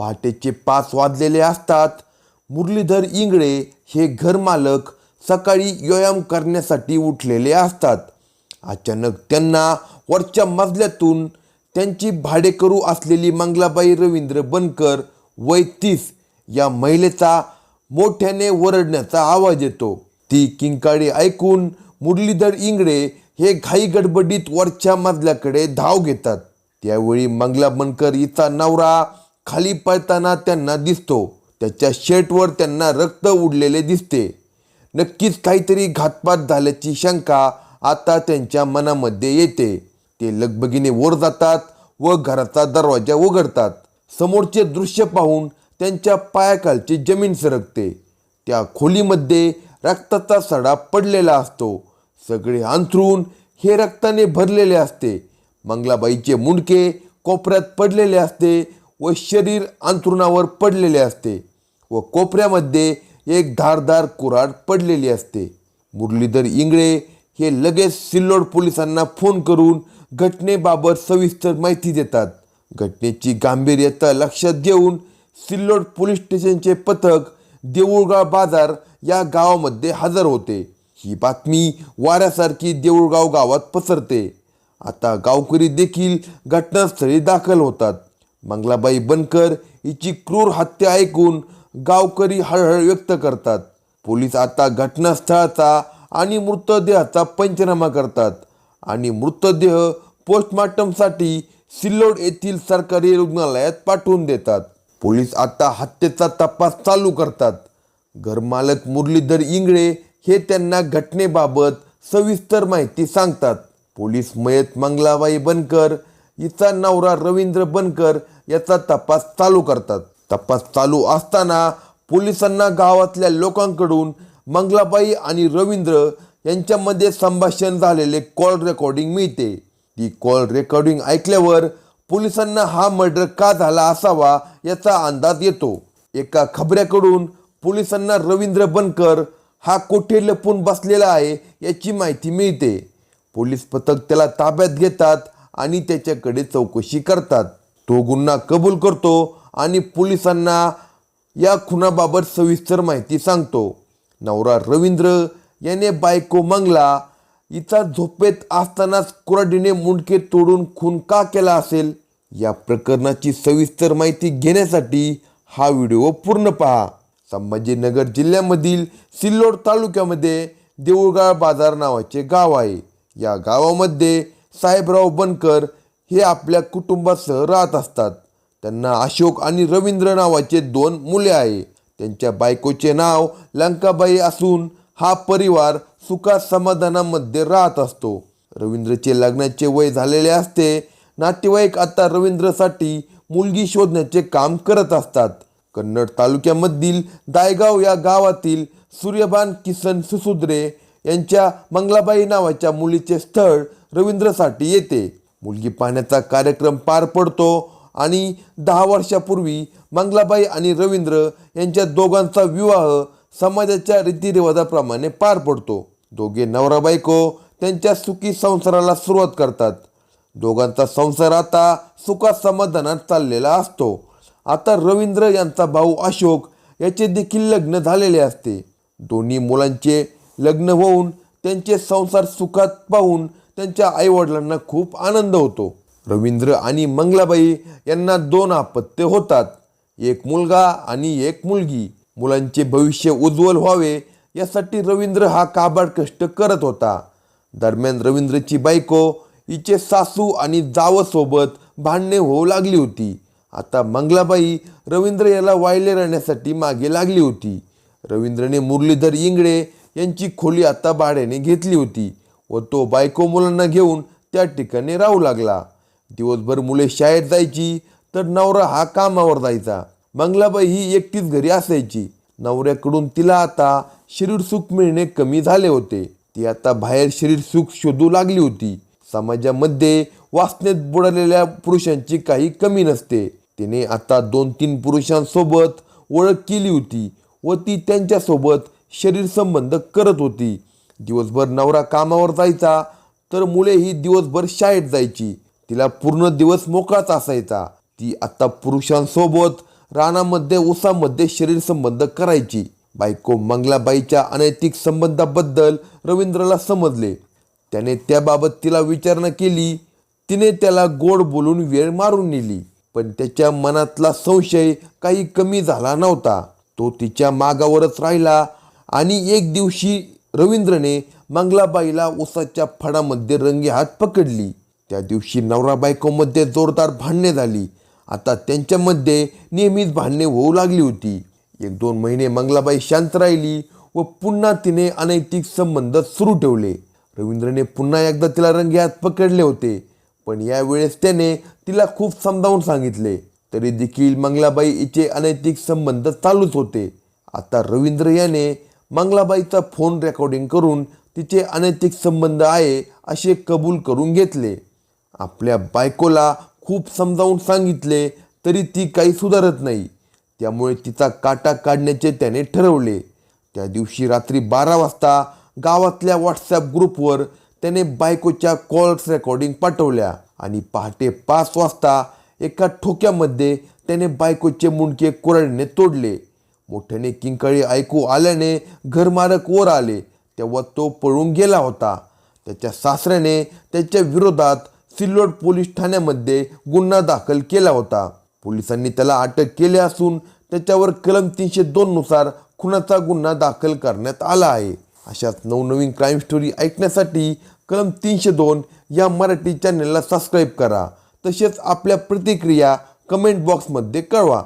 पहाटेचे पाच वाजलेले असतात. मुरलीधर इंगळे हे घरमालक सकाळी व्यायाम करण्यासाठी उठलेले असतात. अचानक त्यांना वरच्या मजल्यातून त्यांची भाडेकरू असलेली मंगलाबाई रवींद्र बनकर वय तीस या महिलेचा मोठ्याने वरडण्याचा आवाज येतो. ती किंकाळी ऐकून मुरलीधर इंगळे हे घाई गडबडीत वरच्या मजल्याकडे धाव घेतात. त्यावेळी मंगला बनकर हिचा नवरा खाली पळताना त्यांना दिसतो. त्याच्या शर्टवर त्यांना रक्त उडलेले दिसते. नक्कीच काहीतरी घातपात झाल्याची शंका आता त्यांच्या मनामध्ये येते. ते लगबगीने वर जातात व घराचा दरवाजा उघडतात. समोरचे दृश्य पाहून त्यांच्या पायाखालची जमीन सरकते. त्या खोलीमध्ये रक्ताचा सडा पडलेला असतो. सगळे अंथरून हे रक्ताने भरलेले असते. मंगलाबाईचे मुंडके कोपऱ्यात पडलेले असते. व शरीर अंथरुणावर पडलेले असते व कोपऱ्यामध्ये एक धारदार कुऱ्हाड पडलेली असते. मुरलीधर इंगळे हे लगेच सिल्लोड पोलिसांना फोन करून घटनेबाबत सविस्तर माहिती देतात. घटनेची गांभीर्यता लक्षात घेऊन सिल्लोड पोलीस स्टेशनचे पथक देऊळगाव बाजार या गावामध्ये हजर होते. ही बातमी वाऱ्यासारखी देऊळगाव गावात पसरते. आता गावकरी देखील घटनास्थळी दाखल होतात. मंगलाबाई बनकर हिची क्रूर हत्या ऐकून गावकरी हळहळ व्यक्त करतात. पोलीस आता घटनास्थळाचा आणि मृतदेहाचा पंचनामा करतात. आणि मृतदेह पोस्टमॉर्टमसाठी सिल्लोड येथील सरकारी रुग्णालयात पाठवून देतात. पोलीस आता हत्येचा तपास चालू करतात. घरमालक मुरलीधर इंगळे हे त्यांना घटनेबाबत सविस्तर माहिती सांगतात. पोलीस मयत मंगलाबाई बनकर हिचा नवरा रवींद्र बनकर याचा तपास चालू करतात. तपास चालू असताना पोलिसांना गावातल्या लोकांकडून मंगलाबाई आणि रवींद्र यांच्यामध्ये संभाषण झालेले कॉल रेकॉर्डिंग मिळते. ती कॉल रेकॉर्डिंग ऐकल्यावर पोलिसांना हा मर्डर का झाला असावा याचा अंदाज येतो. एका खबऱ्याकडून पोलिसांना रवींद्र बनकर हा कोठे लपून बसलेला आहे याची माहिती मिळते. पोलीस पथक त्याला ताब्यात घेतात आणि त्याच्याकडे चौकशी करतात. तो गुन्हा कबूल करतो आणि पोलिसांना या खुनाबाबत सविस्तर माहिती सांगतो. नवरा रवींद्र याने बायको मंगला हिचा झोपेत असतानाच कुऱ्हाडीने मुंडके तोडून खून का केला असेल? या प्रकरणाची सविस्तर माहिती घेण्यासाठी हा व्हिडिओ पूर्ण पहा. संभाजीनगर जिल्ह्यामधील सिल्लोड तालुक्यामध्ये देऊळगाळ बाजार नावाचे गाव आहे. या गावामध्ये साहेबराव बनकर हे आपल्या कुटुंबासह राहत असतात. त्यांना अशोक आणि रवींद्र नावाचे दोन मुले आहे. त्यांच्या बायकोचे नाव लंकाबाई असून हा परिवार सुखा समाधानामध्ये राहत असतो. रवींद्रचे लग्नाचे वय झालेले असते. नातेवाईक आता रवींद्रसाठी मुलगी शोधण्याचे काम करत असतात. कन्नड तालुक्यामधील दायगाव या गावातील सूर्यबान किसन सुसुद्रे यांच्या मंगलाबाई नावाच्या मुलीचे स्थळ रवींद्रसाठी येते. मुलगी पाहण्याचा कार्यक्रम पार पडतो आणि दहा वर्षापूर्वी मंगलाबाई आणि रवींद्र यांच्या दोघांचा विवाह समाजाच्या रीतिरिवाजाप्रमाणे पार पडतो. दोघे नवरा बायको त्यांच्या सुखी संसाराला सुरुवात करतात. दोघांचा संसार आता सुखात समाधानात चाललेला असतो. आता रवींद्र यांचा भाऊ अशोक याचे देखील लग्न झालेले असते. दोन्ही मुलांचे लग्न होऊन त्यांचे संसार सुखात पाहून त्यांच्या आईवडिलांना खूप आनंद होतो. रवींद्र आणि मंगलाबाई यांना दोन अपत्य होतात. एक मुलगा आणि एक मुलगी. मुलांचे भविष्य उज्ज्वल व्हावे यासाठी रवींद्र हा काबाड कष्ट करत होता. दरम्यान रवींद्रची बायको हिचे सासू आणि जावसोबत भांडणे होऊ लागली होती. आता मंगलाबाई रवींद्र याला वायले राहण्यासाठी मागे लागली होती. रवींद्रने मुरलीधर इंगळे यांची खोली आता भाड्याने घेतली होती व तो बायको मुलांना घेऊन त्या ठिकाणी राहू लागला. दिवसभर मुले शाळेत जायची तर नवरा हा कामावर जायचा. मंगलाबाई ही एकटीच घरी असायची. नवऱ्याकडून तिला आता शरीर सुख मिळणे कमी झाले होते. ती आता बाहेर शरीर सुख शोधू लागली होती. समाजामध्ये वासनेत बुडालेल्या पुरुषांची काही कमी नसते. तिने आता दोन तीन पुरुषांसोबत ओळख केली होती व ती त्यांच्यासोबत शरीर संबंध करत होती. दिवसभर नवरा कामावर जायचा तर मुले ही दिवसभर शाळेत जायची. तिला पूर्ण दिवस मोकळाच असायचा. ती आता पुरुषांसोबत रानामध्ये उसामध्ये शरीर संबंध करायची. बायको मंगलाबाईच्या अनैतिक संबंधाबद्दल रवींद्रला समजले. त्याने त्याबाबत तिला विचारणा केली. तिने त्याला गोड बोलून वेळ मारून नेली. पण त्याच्या मनातला संशय काही कमी झाला नव्हता. तो तिच्या मागावरच राहिला. आणि एक दिवशी रवींद्रने मंगलाबाईला उसाच्या फडामध्ये रंगी हात पकडली. त्या दिवशी नवरा बायकोमध्ये जोरदार भांडणे झाली. आता त्यांच्यामध्ये नेहमीच भांडणे होऊ लागली होती. एक दोन महिने मंगलाबाई शांत राहिली व पुन्हा तिने अनैतिक संबंध सुरू ठेवले. रवींद्रने पुन्हा एकदा तिला रंगी हात पकडले होते पण यावेळेस त्याने तिला खूप समजावून सांगितले. तरी देखील मंगलाबाई हिचे अनैतिक संबंध चालूच होते. आता रवींद्र याने मंगलाबाईचा फोन रेकॉर्डिंग करून तिचे अनैतिक संबंध आहे असे कबूल करून घेतले. आपल्या बायकोला खूप समजावून सांगितले तरी ती काही सुधारत नाही. त्यामुळे तिचा काटा काढण्याचे त्याने ठरवले. त्या दिवशी रात्री बारा वाजता गावातल्या व्हॉट्सॲप ग्रुपवर त्याने बायकोच्या कॉल्स रेकॉर्डिंग पाठवल्या आणि पहाटे पाच वाजता एका ठोक्यामध्ये त्याने बायकोचे मुंडके कुऱ्हाडीने तोडले. मोठ्याने किंकाळी ऐकू आल्याने घरमालक वर आले. तेव्हा तो पळून गेला होता. त्याच्या सासऱ्याने त्याच्या विरोधात सिल्लोड पोलीस ठाण्यामध्ये गुन्हा दाखल केला होता. पोलिसांनी त्याला अटक केली असून त्याच्यावर कलम तीनशे दोननुसार खुनाचा गुन्हा दाखल करण्यात आला आहे. अशाच नवनवीन क्राईम स्टोरी ऐकण्यासाठी कलम तीनशे दोन या मराठी चॅनलला सबस्क्राईब करा. तसेच आपल्या प्रतिक्रिया कमेंट बॉक्समध्ये कळवा.